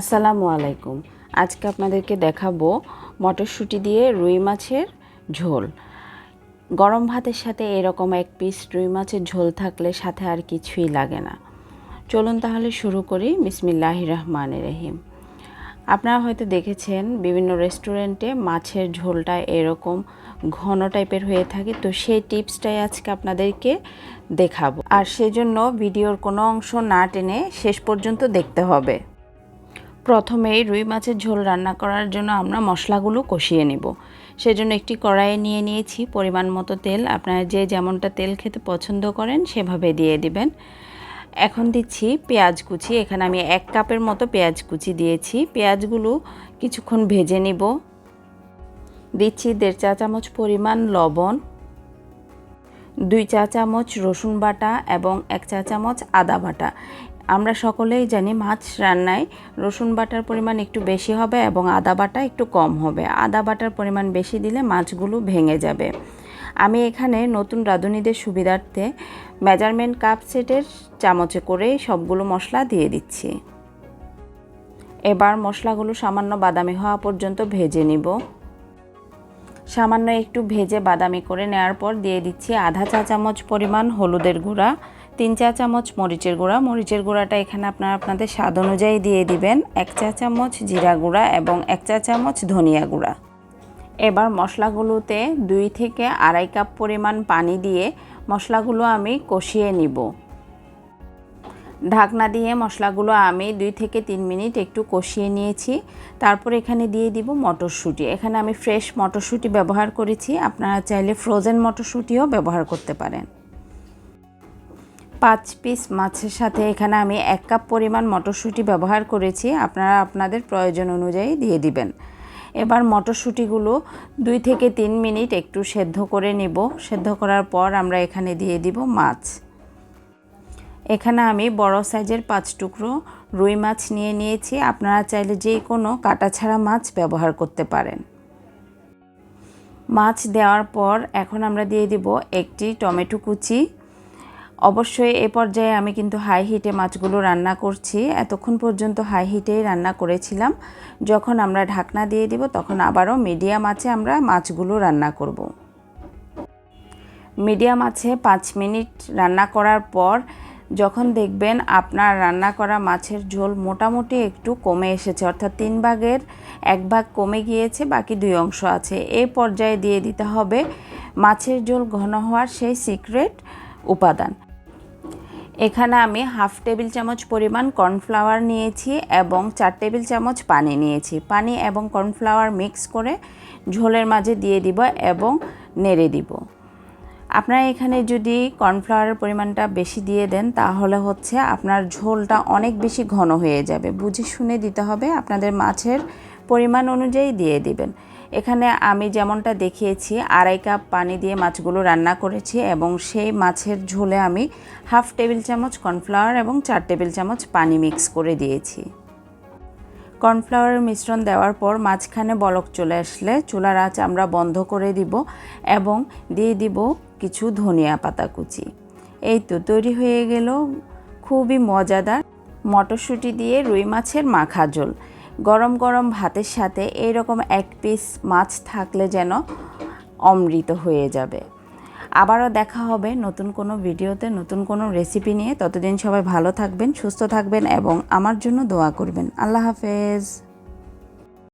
আসসালামু আলাইকুম। আজকে আপনাদেরকে দেখাবো মটরশুঁটি দিয়ে রুই মাছের ঝোল। গরম ভাতের সাথে এরকম এক পিস রুই মাছের ঝোল থাকলে সাথে আর কিছুই লাগে না। চলুন তাহলে শুরু করি। বিসমিল্লাহ রহমান রহিম। আপনারা হয়তো দেখেছেন বিভিন্ন রেস্টুরেন্টে মাছের ঝোলটা এরকম ঘন টাইপের হয়ে থাকে। তো সেই টিপসটাই আজকে আপনাদেরকে দেখাবো। আর সেজন্য ভিডিওর কোনো অংশ না টেনে শেষ পর্যন্ত দেখতে হবে। প্রথমেই রুই মাছের ঝোল রান্না করার জন্য আমরা মশলাগুলো কষিয়ে নেব। সেজন্য একটি কড়াইয়ে নিয়ে নিয়েছি পরিমাণ মতো তেল। আপনারা যে যেমনটা তেল খেতে পছন্দ করেন সেভাবে দিয়ে দিবেন। এখন দিচ্ছি পেঁয়াজ কুচি। এখানে আমি এক কাপের মতো পেঁয়াজ কুচি দিয়েছি। পেঁয়াজগুলো কিছুক্ষণ ভেজে নিব। দিচ্ছি দেড় চা চামচ পরিমাণ লবণ, দুই চা চামচ রসুন বাটা এবং এক চা চামচ আদা বাটা। আমরা সকলেই জানি মাছ রান্নায় রসুন বাটার পরিমাণ একটু বেশি হবে এবং আদা বাটা একটু কম হবে। আদা বাটার পরিমাণ বেশি দিলে মাছগুলো ভেঙে যাবে। আমি এখানে নতুন রাঁধুনিদের সুবিধার্থে মেজারমেন্ট কাপ সেটের চামচে করে সবগুলো মশলা দিয়ে দিচ্ছি। এবার মশলাগুলো সামান্য বাদামি হওয়া পর্যন্ত ভেজে নিব। সামান্য একটু ভেজে বাদামি করে নেওয়ার পর দিয়ে দিচ্ছি আধা চা চামচ পরিমাণ হলুদের গুঁড়া, তিন চা চামচ মরিচের গুঁড়া। মরিচের গুঁড়াটা এখানে আপনারা আপনাদের স্বাদ অনুযায়ী দিয়ে দিবেন। এক চা চামচ জিরা গুঁড়া এবং এক চা চামচ ধনিয়া গুঁড়া। এবার মশলাগুলোতে দুই থেকে আড়াই কাপ পরিমাণ পানি দিয়ে মশলাগুলো আমি কষিয়ে নিব। ঢাকনা দিয়ে মশলাগুলো আমি দুই থেকে তিন মিনিট একটু কষিয়ে নিয়েছি। তারপর এখানে দিয়ে দিব মটরশুঁটি। এখানে আমি ফ্রেশ মটরশুঁটি ব্যবহার করেছি। আপনারা চাইলে ফ্রোজেন মটরশুঁটিও ব্যবহার করতে পারেন। পাঁচ পিস মাছের সাথে এখানে আমি এক কাপ পরিমাণ মটরশুঁটি ব্যবহার করেছি। আপনারা আপনাদের প্রয়োজন অনুযায়ী দিয়ে দিবেন। এবার মটরশুঁটিগুলো দুই থেকে তিন মিনিট একটু সেদ্ধ করে নেব। সেদ্ধ করার পর আমরা এখানে দিয়ে দিব মাছ। এখানে আমি বড় সাইজের পাঁচ টুকরো রুই মাছ নিয়ে নিয়েছি। আপনারা চাইলে যে কোনো কাটা ছাড়া মাছ ব্যবহার করতে পারেন। মাছ দেওয়ার পর এখন আমরা দিয়ে দিব একটি টমেটো কুচি। অবশ্যই এ পর্যায়ে আমি কিন্তু হাই হিটে মাছগুলো রান্না করছি। এতক্ষণ পর্যন্ত হাই হিটেই রান্না করেছিলাম। যখন আমরা ঢাকনা দিয়ে দিব, তখন আবারও মিডিয়াম আছে আমরা মাছগুলো রান্না করব। মিডিয়াম আছে পাঁচ মিনিট রান্না করার পর যখন দেখবেন আপনার রান্না করা মাছের ঝোল মোটামুটি একটু কমে এসেছে, অর্থাৎ তিন ভাগের এক ভাগ কমে গিয়েছে, বাকি দুই অংশ আছে। এই পর্যায়ে দিয়ে দিতে হবে মাছের ঝোল ঘন হওয়ার সেই সিক্রেট উপাদান। এখানে আমি হাফ টেবিল চামচ পরিমাণ কর্নফ্লাওয়ার নিয়েছি এবং চার টেবিল চামচ পানি নিয়েছি। পানি এবং কর্নফ্লাওয়ার মিক্স করে ঝোলের মাঝে দিয়ে দিব এবং নেড়ে দিব। আপনারা এখানে যদি কর্নফ্লাওয়ারের পরিমাণটা বেশি দিয়ে দেন, তাহলে হচ্ছে আপনার ঝোলটা অনেক বেশি ঘন হয়ে যাবে। বুঝে শুনে দিতে হবে, আপনাদের মাছের পরিমাণ অনুযায়ী দিয়ে দিবেন। এখানে আমি যেমনটা দেখিয়েছি, আড়াই কাপ পানি দিয়ে মাছগুলো রান্না করেছি এবং সেই মাছের ঝোলে আমি হাফ টেবিল চামচ কর্নফ্লাওয়ার এবং চার টেবিল চামচ পানি মিক্স করে দিয়েছি। কর্নফ্লাওয়ারের মিশ্রণ দেওয়ার পর মাঝখানে বলক চলে আসলে চুলার আঁচ আমরা বন্ধ করে দিব এবং দিয়ে দিব কিছু ধনিয়া পাতা কুচি। এই তো তৈরি হয়ে গেল খুবই মজাদার মটরশুঁটি দিয়ে রুই মাছের মাখা ঝোল। গরম গরম ভাতের সাথে এইরকম এক পিস মাছ থাকলে যেন অমৃত হয়ে যাবে। আবারও দেখা হবে নতুন কোনো ভিডিওতে, নতুন কোনো রেসিপি নিয়ে। ততদিন সবাই ভালো থাকবেন, সুস্থ থাকবেন এবং আমার জন্য দোয়া করবেন। আল্লাহ হাফেজ।